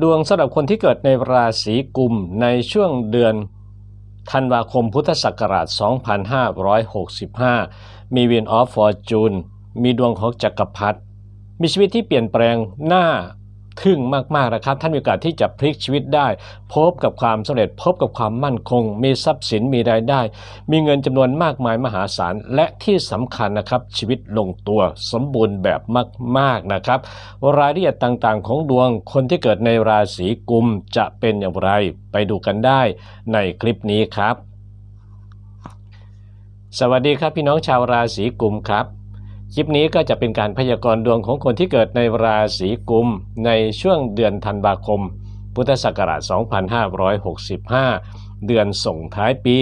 ดวงสำหรับคนที่เกิดในราศีกุมในช่วงเดือนธันวาคมพุทธศักราช 2565 มีวินออฟฟอร์จูนมีดวงของจักรพรรดิมีชีวิตที่เปลี่ยนแปลงหน้า ทึ่งมากๆนะครับ ท่านมีโอกาสที่จะพลิกชีวิตได้ พบกับความสำเร็จ พบกับความมั่นคง มีทรัพย์สินมีรายได้ มีเงินจำนวนมากมายมหาศาล และที่สำคัญนะครับ ชีวิตลงตัวสมบูรณ์แบบมาก ๆนะครับ รายละเอียดต่างๆ ของดวงคนที่เกิดในราศีกุมจะเป็นอย่างไรไปดูกันได้ในคลิปนี้ครับ สวัสดีครับพี่น้องชาวราศีกุมครับ คลิปนี้ก็จะเป็นการพยากรณ์ดวงของคนที่เกิดในราศีกุม ในช่วงเดือนธันวาคม พุทธศักราช 2565 เดือนส่งท้ายปี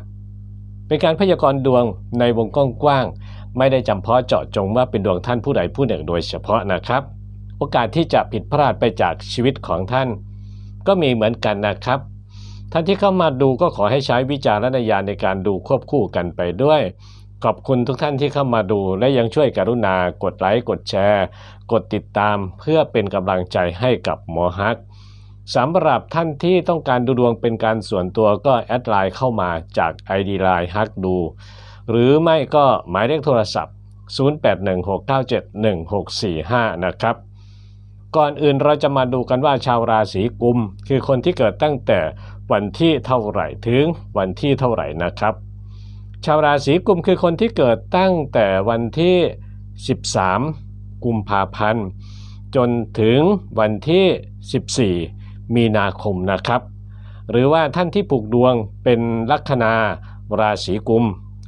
2565 เป็นการพยากรณ์ดวงในวงกว้างๆ ไม่ได้จำเพาะเจาะจงว่าเป็นดวงท่านผู้ใดผู้หนึ่งโดยเฉพาะนะครับ โอกาสที่จะผิดพลาดไปจากชีวิตของท่าน ก็มีเหมือนกันนะครับ ท่านที่เข้ามาดูก็ขอให้ใช้วิจารณญาณในการดูควบคู่กันไปด้วย ขอบคุณทุกท่านที่เข้ามาดู และยังช่วยกรุณากดไลค์กดแชร์ กดติดตามเพื่อเป็นกำลังใจให้กับหมอฮักสำหรับท่านที่ต้องการดูดวงเป็นการส่วนตัวก็แอดไลน์เข้ามาจาก ID ไลน์ฮักดู หรือไม่ก็หมายเลขโทรศัพท์ 0816971645 นะครับ ก่อนอื่นเราจะมาดูกันว่าชาวราศีกุม คือคนที่เกิดตั้งแต่วันที่เท่าไหร่ถึงวันที่เท่าไหร่นะครับ ชาวราศีกุมคือคนที่เกิดตั้งแต่วันที่ 13 กุมภาพันธ์ จนถึงวันที่ 14 มีนาคมนะครับ หรือว่าท่านที่ผูกดวงเป็นลัคนาราศีกุม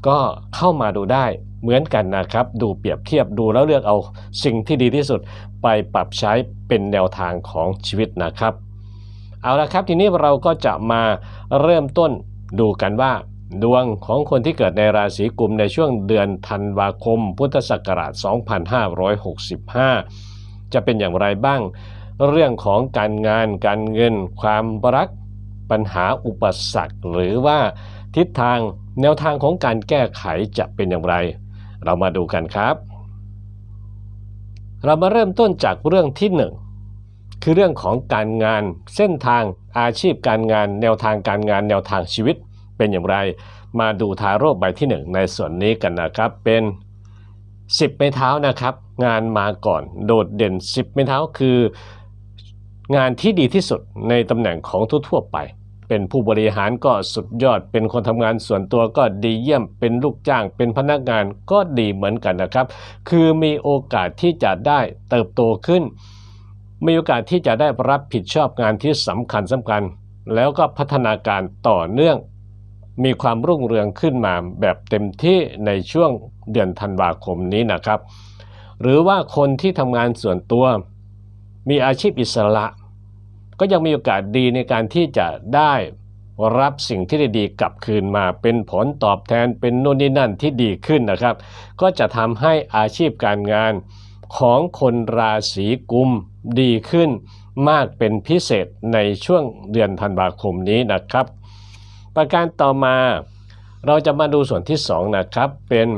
ก็เข้ามาดูได้เหมือนกันนะครับ ดูเปรียบเทียบดูแล้วเลือกเอาสิ่งที่ดีที่สุดไปปรับใช้เป็นแนวทางของชีวิตนะครับ เอาละครับทีนี้เราก็จะมาเริ่มต้นดูกันว่า ดวงของคนที่เกิดในราศีกุมในช่วงเดือนธันวาคม พุทธศักราช 2565 จะเป็นอย่างไรบ้าง เรื่องของการงานการเงิน ความรักปัญหาอุปสรรค หรือว่าทิศทางแนวทางของการแก้ไขจะเป็นอย่างไร เรามาดูกันครับ เรามาเริ่มต้นจากเรื่องที่หนึ่งคือเรื่องของการงานเส้นทางอาชีพการงาน แนวทางการงานแนวทางชีวิต เป็นอย่างไร มาดูทาโร่ใบที่ 1 ในส่วนนี้กันนะครับเป็น 10 ไม้เท้านะครับ งานมาก่อนโดดเด่น 10 ไม้เท้าคือ งานที่ดีที่สุดในตำแหน่งของทั่วๆไป เป็นผู้บริหารก็สุดยอด เป็นคนทำงานส่วนตัวก็ดีเยี่ยม เป็นลูกจ้าง เป็นพนักงานก็ดีเหมือนกันนะครับ คือมีโอกาสที่จะได้เติบโตขึ้น มีโอกาสที่จะได้รับผิดชอบงานที่สำคัญสำคัญแล้วก็พัฒนาการต่อเนื่อง มีความรุ่งเรืองขึ้นมาแบบเต็มที่ในช่วงเดือนธันวาคมนี้นะครับ หรือว่าคนที่ทำงานส่วนตัว มีอาชีพอิสระ ก็ยังมีโอกาสดีในการที่จะได้รับสิ่งที่ดีๆกลับคืนมาเป็นผลตอบแทนเป็นโน่นนี่นั่นที่ดีขึ้นนะครับ ก็จะทำให้อาชีพการงานของคนราศีกุมดีขึ้นมากเป็นพิเศษในช่วงเดือนธันวาคมนี้นะครับ ประการต่อมาเราจะมาดูส่วนที่ 2 นะครับ เป็น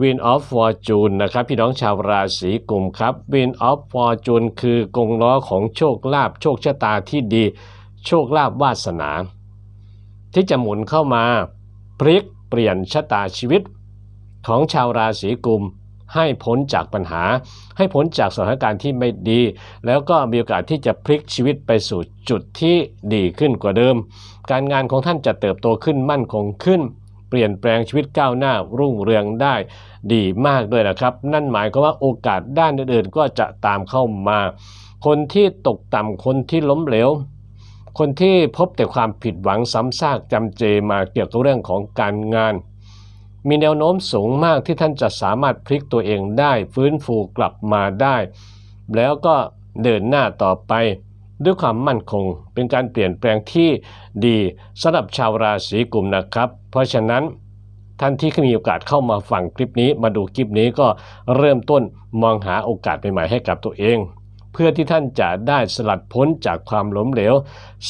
Win of Fortune นะครับ พี่น้องชาวราศีกุมครับ Win of Fortune คือกงล้อของโชคลาภโชคชะตาที่ดี โชคลาภวาสนา ที่จะหมุนเข้ามา พลิกเปลี่ยนชะตาชีวิตของชาวราศีกุม ให้พ้นจากปัญหา ให้พ้นจากสถานการณ์ที่ไม่ดี แล้วก็มีโอกาสที่จะพลิกชีวิตไปสู่จุดที่ดีขึ้นกว่าเดิม การงานของท่านจะเติบโตขึ้นมั่นคงขึ้น เปลี่ยนแปลงชีวิตก้าวหน้ารุ่งเรืองได้ดีมากด้วยนะครับ นั่นหมายความว่าโอกาสด้านอื่นๆก็จะตามเข้ามา คนที่ตกต่ำคนที่ล้มเหลวคนที่พบแต่ความผิดหวังซ้ำซากจำเจมาเกี่ยวกับเรื่องของการงาน มีแนวโน้มสูงมากที่ท่านจะสามารถพลิกตัวเองได้ ฟื้นฟูกลับมาได้ แล้วก็เดินหน้าต่อไป ด้วยความมั่นคง เป็นการเปลี่ยนแปลงที่ดีสำหรับชาวราศีกุมนะครับ เพราะฉะนั้นท่านที่มีโอกาสเข้ามาฟังคลิปนี้มาดูคลิปนี้ก็เริ่มต้นมองหาโอกาสใหม่ๆให้กับตัวเอง พื่อที่ท่านจะได้สลัดพ้นจากความล้มเหลว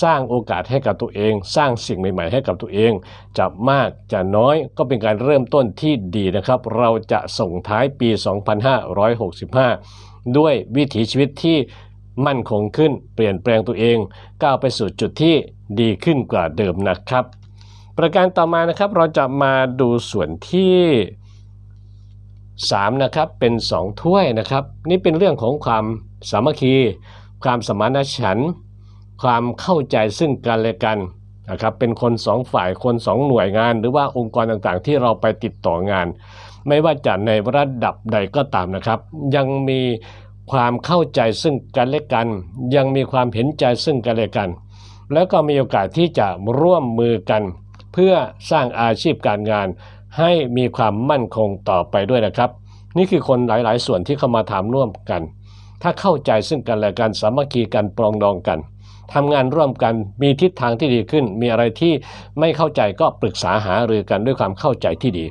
สร้างโอกาสให้กับตัวเอง สร้างสิ่งใหม่ ๆ ให้กับตัวเอง จะมากจะน้อยก็เป็นการเริ่มต้นที่ดีนะครับ เราจะส่งท้ายปี 2565 ด้วยวิถีชีวิตที่มั่นคงขึ้น เปลี่ยนแปลงตัวเอง ก้าวไปสู่จุดที่ดีขึ้นกว่าเดิมนะครับ ประการต่อมานะครับเราจะมาดูส่วนที่3นะครับเป็น 2 ถ้วยนะครับ นี่เป็นเรื่องของความ สามัคคี ความสมานฉันท์ความเข้าใจซึ่งกันและกันนะครับเป็นคนสองฝ่ายคนสองหน่วยงาน หรือว่าองค์กรต่างๆ ที่เราไปติดต่องาน ไม่ว่าจะในระดับใดก็ตามนะครับ ยังมีความเข้าใจซึ่งกันและกัน ยังมีความเห็นใจซึ่งกันและกัน แล้วก็มีโอกาสที่จะร่วมมือกัน เพื่อสร้างอาชีพการงาน ให้มีความมั่นคงต่อไปด้วยนะครับ นี่คือคนหลายๆ ส่วนที่เข้ามาถามร่วมกัน ถ้าเข้าใจซึ่งกันและกันสามัคคีกันปรองดองกันทำงานร่วมกันมีทิศทางที่ดีขึ้น มีอะไรที่ไม่เข้าใจก็ปรึกษาหารือกันด้วยความเข้าใจที่ดี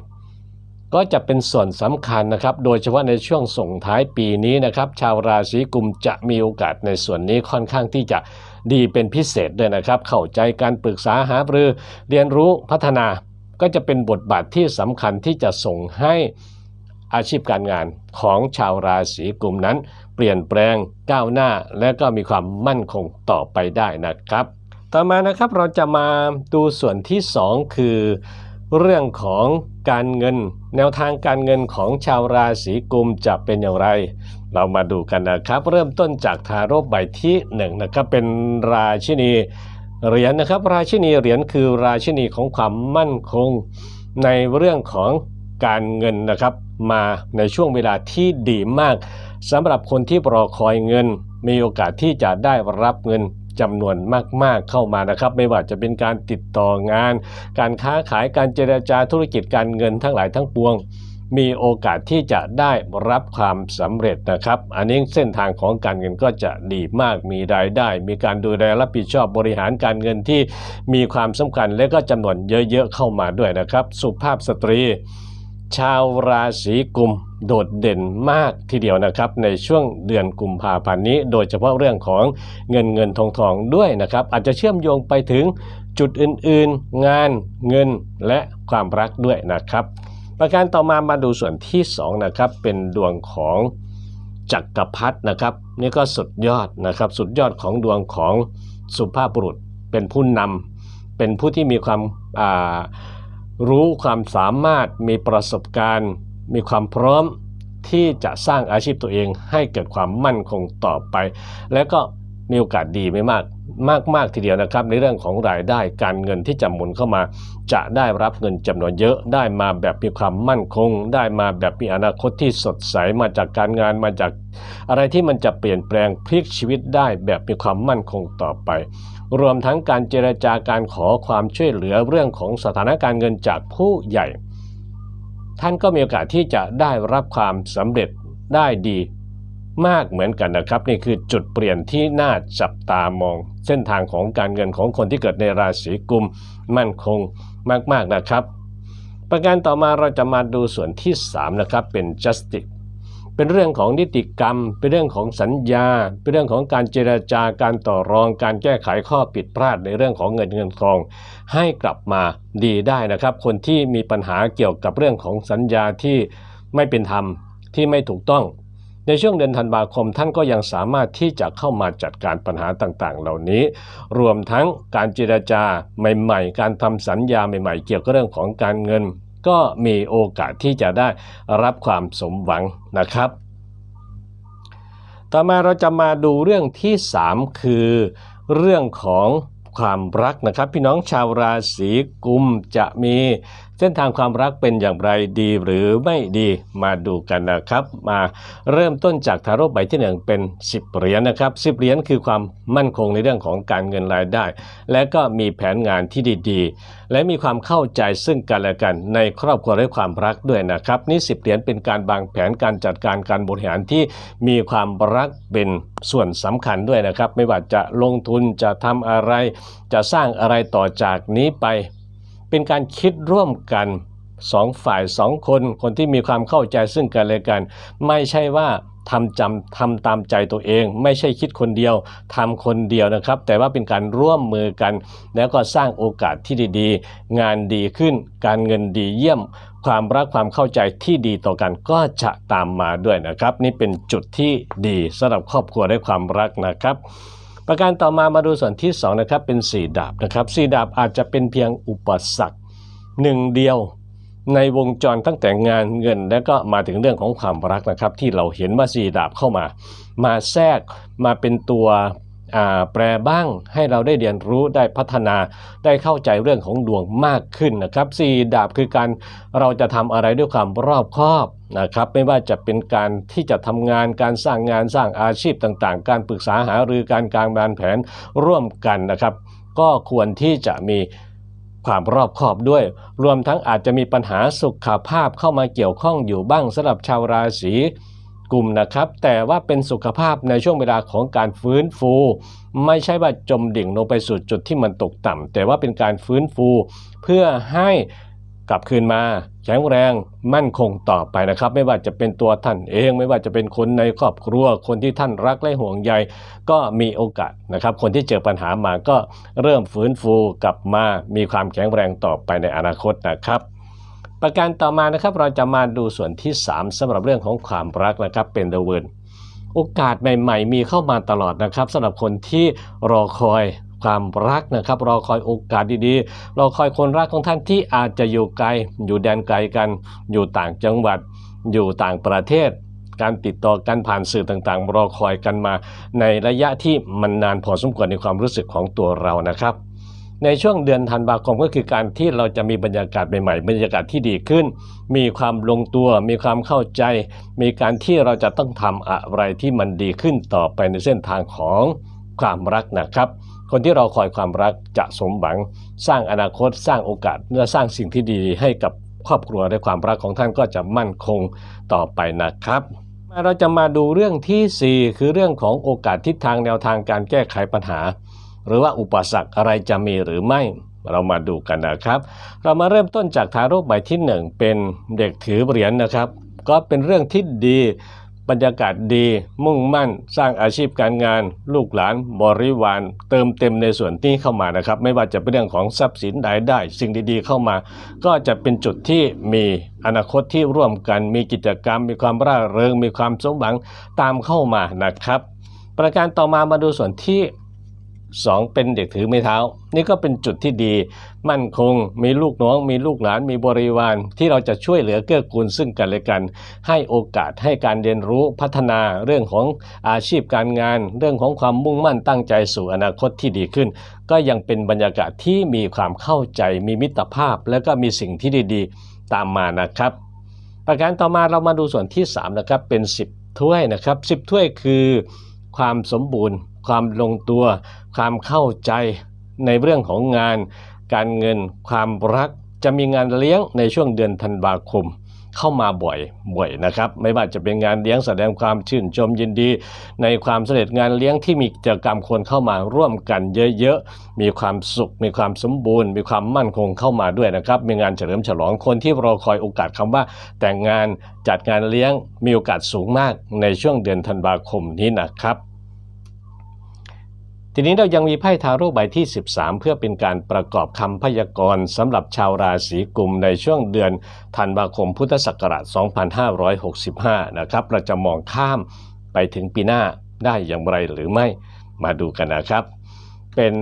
ก็จะเป็นส่วนสำคัญนะครับ โดยเฉพาะในช่วงส่งท้ายปีนี้นะครับ ชาวราศีกุมจะมีโอกาสในส่วนนี้ค่อนข้างที่จะดีเป็นพิเศษด้วยนะครับ เข้าใจการปรึกษาหารือ เรียนรู้พัฒนาก็จะเป็นบทบาทที่สำคัญที่จะส่งให้อาชีพการงานของชาวราศีกุมนั้น เปลี่ยนแปลงก้าวหน้า และก็มีความมั่นคงต่อไปได้นะครับ ต่อมานะครับเราจะมาดูส่วนที่ 2 คือ เรื่องของการเงิน แนวทางการเงินของชาวราศีกุมจะเป็นอย่างไร เรามาดูกันนะครับ เริ่มต้นจากทาโร่ใบที่1นงนะครับเป็นราชินีเหรียญนะครับราชินีเหรียญคือราชินีของความมั่นคง ในเรื่องของ การเงินนะครับ มาในช่วงเวลาที่ดีมากสำหรับคนที่รอคอยเงิน มีโอกาสที่จะได้รับเงินจำนวนมากๆเข้ามานะครับ ไม่ว่าจะเป็นการติดต่องาน การค้าขายการเจรจาธุรกิจการเงินทั้งหลายทั้งปวง มีโอกาสที่จะได้รับความสำเร็จนะครับ อันนี้เส้นทางของการเงินก็จะดีมากมีรายได้ มีการดูแลรับผิดชอบบริหารการเงินที่มีความสำคัญและก็จำนวนเยอะๆเข้ามาด้วยนะครับ สุภาพสตรี ชาวราศีกุมโดดเด่นมากทีเดียวนะครับในช่วงเดือนกุมภาพันธ์นี้ โดยเฉพาะเรื่องของเงินเงินทองทองด้วยนะครับ อาจจะเชื่อมโยงไปถึงจุดอื่นๆ งานเงินและความรักด้วยนะครับ ประการต่อมามาดูส่วนที่2นะครับเป็นดวงของจักรพรรดินะครับ นี่ก็สุดยอดนะครับสุดยอดของดวงของสุภาพบุรุษ เป็นผู้นำเป็นผู้ที่มีความอ่า รู้ความสามารถมีประสบการณ์ มีความพร้อมที่จะสร้างอาชีพตัวเองให้เกิดความมั่นคงต่อไป และก็ มีโอกาสดีไม่มากมากมากทีเดียวนะครับ ในเรื่องของรายได้การเงินที่จะหมุนเข้ามา จะได้รับเงินจำนวนเยอะ ได้มาแบบมีความมั่นคง ได้มาแบบมีอนาคตที่สดใสมาจากการงานมาจาก อะไรที่มันจะเปลี่ยนแปลงพลิกชีวิตได้แบบมีความมั่นคงต่อไป รวมทั้งการเจรจาการขอความช่วยเหลือเรื่องของสถานการเงินจากผู้ใหญ่ ท่านก็มีโอกาสที่จะได้รับความสำเร็จได้ดี มากเหมือนกันนะครับ นี่คือจุดเปลี่ยนที่น่าจับตามอง เส้นทางของการเงินของคนที่เกิดในราศีกุมมั่นคงมากๆนะครับ ประการต่อมาเราจะมาดูส่วนที่ 3 นะครับ เป็น justice เป็นเรื่องของนิติกรรม เป็นเรื่องของสัญญา เป็นเรื่องของการเจราจาการต่อรอง การแก้ไขข้อผิดพลาดในเรื่องของเงินเงินทอง ให้กลับมาดีได้นะครับ คนที่มีปัญหาเกี่ยวกับเรื่องของสัญญาที่ไม่เป็นธรรมที่ไม่ถูกต้อง ในช่วงเดือนธันวาคมท่านก็ยังสามารถที่จะเข้ามาจัดการปัญหาต่างๆ เหล่านี้ รวมทั้งการเจราจาใหม่ ๆ การทำสัญญาใหม่ ๆ เกี่ยวกับเรื่องของการเงิน ก็มีโอกาสที่จะได้รับความสมหวังนะครับต่อมาเราจะมาดูเรื่องที่ 3 คือเรื่องของความรักนะครับ พี่น้องชาวราศีกุมจะมี เส้นทางความรักเป็นอย่างไรดีหรือไม่ดีมาดูกันนะครับ มาเริ่มต้นจากทาโร่ใบที่1เป็น 10 เหรียญนะครับ10เหรียญคือความมั่นคงในเรื่องของการเงินรายได้ และก็มีแผนงานที่ดีๆ และมีความเข้าใจซึ่งกันและกันในครอบครัวและความรักด้วยนะครับนี่10เหรียญเป็นการวางแผนการจัดการการบริหารที่มีความรักเป็นส่วนสำคัญด้วยนะครับ ไม่ว่าจะลงทุนจะทำอะไร จะสร้างอะไรต่อจากนี้ไป เป็นการคิดร่วมกันสองฝ่ายสองคนคนที่มีความเข้าใจซึ่งกันและกัน ไม่ใช่ว่าทำจำทำตามใจตัวเอง ไม่ใช่คิดคนเดียวทำคนเดียวนะครับ แต่ว่าเป็นการร่วมมือกัน แล้วก็สร้างโอกาสที่ดีๆ งานดีขึ้น การเงินดีเยี่ยม ความรักความเข้าใจที่ดีต่อกันก็จะตามมาด้วยนะครับ นี่เป็นจุดที่ดีสำหรับครอบครัวด้ความรักนะครับ ประการต่อมามาดูส่วนที่2นะครับเป็นสีดาบนะครับสีดาบอาจจะเป็นเพียงอุปสรรคหนึ่งเดียวในวงจรตั้งแต่งานเงิน และก็มาถึงเรื่องของความรักนะครับ ที่เราเห็นว่าสีดาบเข้ามา มาแทรกมาเป็นตัว แปรบ้างให้เราได้เรียนรู้ได้พัฒนาได้เข้าใจเรื่องของดวงมากขึ้นนะครับสีดาบคือการเราจะทำอะไรด้วยความรอบคอบนะครับไม่ว่าจะเป็นการที่จะทำงานการสร้างงานสร้างอาชีพต่างๆ การปรึกษาหารือการการวางแผนร่วมกันนะครับ ก็ควรที่จะมีความรอบคอบด้วย รวมทั้งอาจจะมีปัญหาสุขภาพเข้ามาเกี่ยวข้องอยู่บ้างสำหรับชาวราศี กลุ่มนะครับ แต่ว่าเป็นสุขภาพในช่วงเวลาของการฟื้นฟู ไม่ใช่ว่าจมดิ่งลงไปสู่จุดที่มันตกต่ำแต่ว่าเป็นการฟื้นฟู เพื่อให้กลับคืนมาแข็งแรงมั่นคงต่อไปนะครับ ไม่ว่าจะเป็นตัวท่านเอง ไม่ว่าจะเป็นคนในครอบครัว คนที่ท่านรักและห่วงใยก็มีโอกาสนะครับ คนที่เจอปัญหามาก็เริ่มฟื้นฟูกลับมามีความแข็งแรงต่อไปในอนาคตนะครับ ประการต่อมานะครับเราจะมาดูส่วนที่ 3สำหรับเรื่องของความรักนะครับเป็นเดเวิร์นโอกาสใหม่ ๆ มีเข้ามาตลอดนะครับสำหรับคนที่รอคอยความรักนะครับรอคอยโอกาสดีๆรอคอยคนรักของท่านที่อาจจะอยู่ไกล อยู่แดนไกลกัน อยู่ต่างจังหวัด อยู่ต่างประเทศ การติดต่อกันผ่านสื่อต่างๆ รอคอยกันมา ในระยะที่มันนานพอสมควรในความรู้สึกของตัวเรานะครับ ในช่วงเดือนธันวาคมก็คือการที่เราจะมีบรรยากาศใหม่ๆ บรรยากาศที่ดีขึ้น มีความลงตัว มีความเข้าใจ มีการที่เราจะต้องทำอะไรที่มันดีขึ้นต่อไปในเส้นทางของความรักนะครับ คนที่เราคอยความรักจะสมหวัง สร้างอนาคต สร้างโอกาสและสร้างสิ่งที่ดีให้กับครอบครัวและความรักของท่านก็จะมั่นคงต่อไปนะครับเราจะมาดูเรื่องทีสี่4 คือเรื่องของโอกาสทิศทางแนวทางการแก้ไขปัญหา หรือว่าอุปสรรคอะไรจะมีหรือไม่ เรามาดูกันนะครับ เรามาเริ่มต้นจากทารกใบที่หนึ่งเป็นเด็กถือเหรียญนะครับ ก็เป็นเรื่องที่ดีบรรยากาศดี มุ่งมั่น สร้างอาชีพการงาน ลูกหลาน บริวาร เติมเต็มในส่วนนี้เข้ามานะครับ ไม่ว่าจะเป็นเรื่องของทรัพย์สินใดได้ สิ่งดีๆเข้ามา ก็จะเป็นจุดที่มีอนาคตที่ร่วมกัน มีกิจกรรม มีความร่าเริง มีความสมหวังตามเข้ามานะครับ ประการต่อมามาดูส่วนที่ 2 เป็นเด็กถือไม้เท้า นี่ก็เป็นจุดที่ดี มั่นคง มีลูกน้อง มีลูกหลาน มีบริวาร ที่เราจะช่วยเหลือเกื้อกูลซึ่งกันและกัน ให้โอกาสให้การเรียนรู้พัฒนาเรื่องของอาชีพการงาน เรื่องของความมุ่งมั่นตั้งใจสู่อนาคตที่ดีขึ้น ก็ยังเป็นบรรยากาศที่มีความเข้าใจ มีมิตรภาพ และก็มีสิ่งที่ดีๆ ตามมานะครับ ประการต่อมาเรามาดูส่วนที่3นะครับเป็น 10 ถ้วยนะครับ10 ถ้วยคือ ความสมบูรณ์ ความลงตัว ความเข้าใจในเรื่องของงาน การเงิน ความรักจะมีงานเลี้ยงในช่วงเดือนธันวาคมเข้ามาบ่อยบ่อยนะครับ ไม่ว่าจะเป็นงานเลี้ยงแสดงความชื่นชมยินดี ในความสำเร็จงานเลี้ยงที่มีกิจกรรมคนเข้ามาร่วมกันเยอะๆ มีความสุข มีความสมบูรณ์ มีความมั่นคงเข้ามาด้วยนะครับ มีงานเฉลิมฉลองคนที่รอคอยโอกาสคำว่า แต่งงานจัดงานเลี้ยงมีโอกาสสูงมากในช่วงเดือนธันวาคมนี้นะครับ ทีนี้เรายังมีไพ่ทาโร่ใบที่ 13 เพื่อเป็นการประกอบคำพยากรณ์สำหรับชาวราศีกุมในช่วงเดือนธันวาคมพุทธศักราช 2565 นะครับ เราจะมองข้ามไปถึงปีหน้าได้อย่างไรหรือไม่ มาดูกันนะครับ เป็น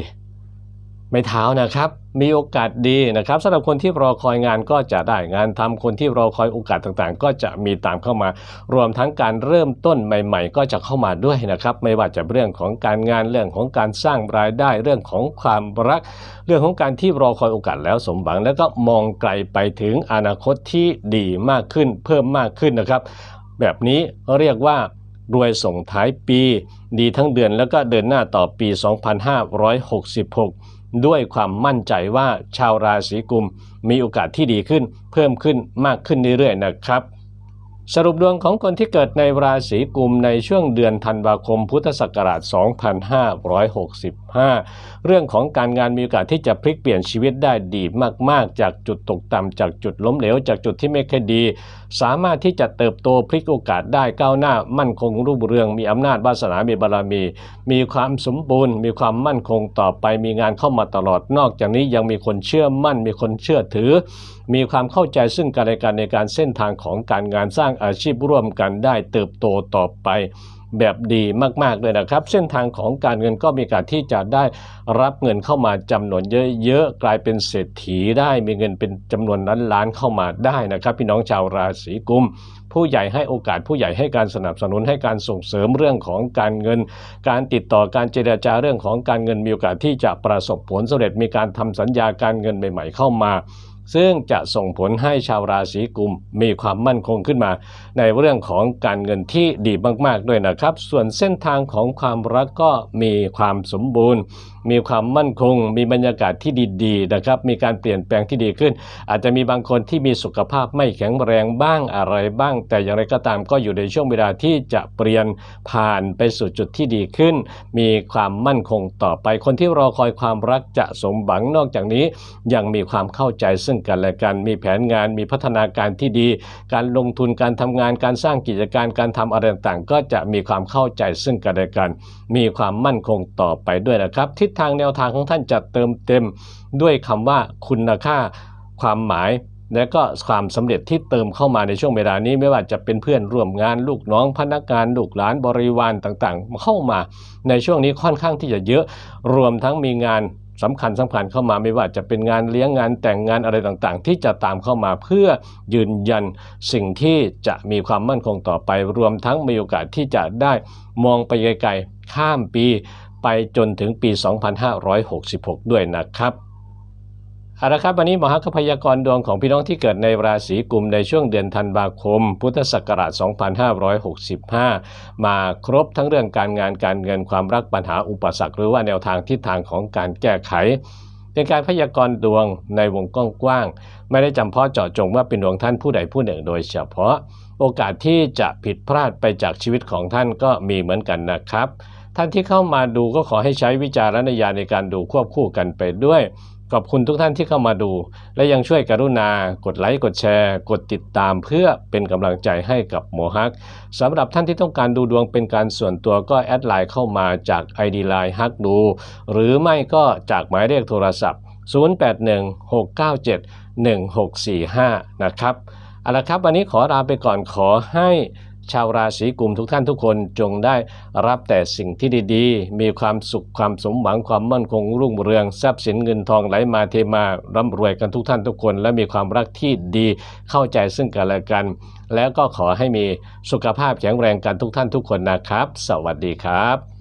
4 ไม้เท้านะครับ มีโอกาสดีนะครับสำหรับคนที่รอคอยงานก็จะได้งานทำคนที่รอคอยโอกาสต่างๆ ก็จะมีตามเข้ามา รวมทั้งการเริ่มต้นใหม่ ๆ ก็จะเข้ามาด้วยนะครับ ไม่ว่าจะเรื่องของการงานเรื่องของการสร้างรายได้เรื่องของความรัก เรื่องของการที่รอคอยโอกาสแล้วสมหวัง แล้วก็มองไกลไปถึงอนาคตที่ดีมากขึ้น เพิ่มมากขึ้นนะครับ แบบนี้เรียกว่ารวยส่งท้ายปี ดีทั้งเดือนแล้วก็เดินหน้าต่อปี 2566 ด้วยความมั่นใจว่าชาวราศีกุมมีโอกาสที่ดีขึ้น เพิ่มขึ้นมากขึ้นเรื่อยๆนะครับ สรุปดวงของคนที่เกิดในราศีกุมในช่วงเดือนธันวาคมพุทธศักราช 2565 เรื่องของการงานมีโอกาสที่จะพลิกเปลี่ยนชีวิตได้ดีมากๆ จากจุดตกต่ำจากจุดล้มเหลว จากจุดที่ไม่ค่อยดี สามารถที่จะเติบโตพลิกโอกาสได้ก้าวหน้า มั่นคงรุ่งเรือง มีอำนาจวาสนามีบารมี มีความสมบูรณ์ มีความมั่นคงต่อไปมีงานเข้ามาตลอดนอกจากนี้ยังมีคนเชื่อมั่น มีคนเชื่อถือ มีความเข้าใจซึ่งกันและกันในการเส้นทางของการงานสร้างอาชีพร่วมกันได้เติบโตต่อไปแบบดีมากๆเลยนะครับ เส้นทางของการเงินก็มีการที่จะได้รับเงินเข้ามาจำนวนเยอะๆกลายเป็นเศรษฐีได้มีเงินเป็นจำนวนล้านเข้ามาได้นะครับ พี่น้องชาวราศีกุม ผู้ใหญ่ให้โอกาสผู้ใหญ่ให้การสนับสนุนให้การส่งเสริมเรื่องของการเงิน การติดต่อการเจรจาเรื่องของการเงินมีโอกาสที่จะประสบผลสำเร็จมีการทำสัญญาการเงินใหม่ ๆ เข้ามา ซึ่งจะส่งผลให้ชาวราศีกุมมีความมั่นคงขึ้นมา ในเรื่องของการเงินที่ดีมาก ๆ ด้วยนะครับ ส่วนเส้นทางของความรักก็มีความสมบูรณ์ มีความมั่นคง มีบรรยากาศที่ดีๆนะครับ มีการเปลี่ยนแปลงที่ดีขึ้น อาจจะมีบางคนที่มีสุขภาพไม่แข็งแรงบ้างอะไรบ้าง แต่อย่างไรก็ตามก็อยู่ในช่วงเวลาที่จะเปลี่ยนผ่านไปสู่จุดที่ดีขึ้น มีความมั่นคงต่อไป คนที่รอคอยความรักจะสมหวังนอกจากนี้ ยังมีความเข้าใจซึ่งกันและกัน มีแผนงาน มีพัฒนาการที่ดี การลงทุน การทำงาน การสร้างกิจการ การทำอะไรต่างๆ ก็จะมีความเข้าใจซึ่งกันและกัน มีความมั่นคงต่อไปด้วยนะครับ ทิศทางแนวทางของท่านจะเติมเต็มด้วยคำว่าคุณค่าความหมาย และก็ความสำเร็จที่เติมเข้ามาในช่วงเวลานี้ไม่ว่าจะเป็นเพื่อนร่วมงานลูกน้องพนักงานลูกหลานบริวารต่างๆ เข้ามาในช่วงนี้ค่อนข้างที่จะเยอะ รวมทั้งมีงาน สำคัญสำคัญเข้ามาไม่ว่าจะเป็นงานเลี้ยงงานแต่งงานอะไรต่างๆ ที่จะตามเข้ามาเพื่อยืนยันสิ่งที่จะมีความมั่นคงต่อไป รวมทั้งมีโอกาสที่จะได้มองไปไกลๆข้ามปี ไปจนถึงปี 2566 ด้วยนะครับ เอาละครับวันนี้มอฮักก็พยากรดวงของพี่น้องที่เกิดในราศีกุมในช่วงเดือนธันวาคม พุทธศักราช 2565 มาครบทั้งเรื่องการงานการเงินความรักปัญหาอุปสรรค หรือว่าแนวทางทิศทางของการแก้ไข เป็นการพยากรณ์ดวงในวงกว้างๆไม่ได้จำเพาะเจาะจงว่าเป็นดวงท่านผู้ใดผู้หนึ่งโดยเฉพาะ โอกาสที่จะผิดพลาดไปจากชีวิตของท่านก็มีเหมือนกันนะครับท่านที่เข้ามาดูก็ขอให้ใช้วิจารณญาณในการดูควบคู่กันไปด้วย ขอบคุณทุกท่านที่เข้ามาดู และยังช่วยกรุณากดไลค์กดแชร์ กดติดตามเพื่อเป็นกำลังใจให้กับหมอฮักสำหรับท่านที่ต้องการดูดวงเป็นการส่วนตัวก็แอดไลน์เข้ามาจาก ID Line ฮักดู หรือไม่ก็จากหมายเลขโทรศัพท์ 0816971645 นะครับเอาละครับ วันนี้ขอลาไปก่อนขอให้ ชาวราศีกุมทุกท่านทุกคนจงได้รับแต่สิ่งที่ดีๆ มีความสุขความสมหวังความมั่นคงรุ่งเรืองทรัพย์สินเงินทองไหลมาเทมาร่ำรวยกันทุกท่านทุกคน และมีความรักที่ดีเข้าใจซึ่งกันและกัน แล้วก็ขอให้มีสุขภาพแข็งแรงกันทุกท่านทุกคนนะครับ สวัสดีครับ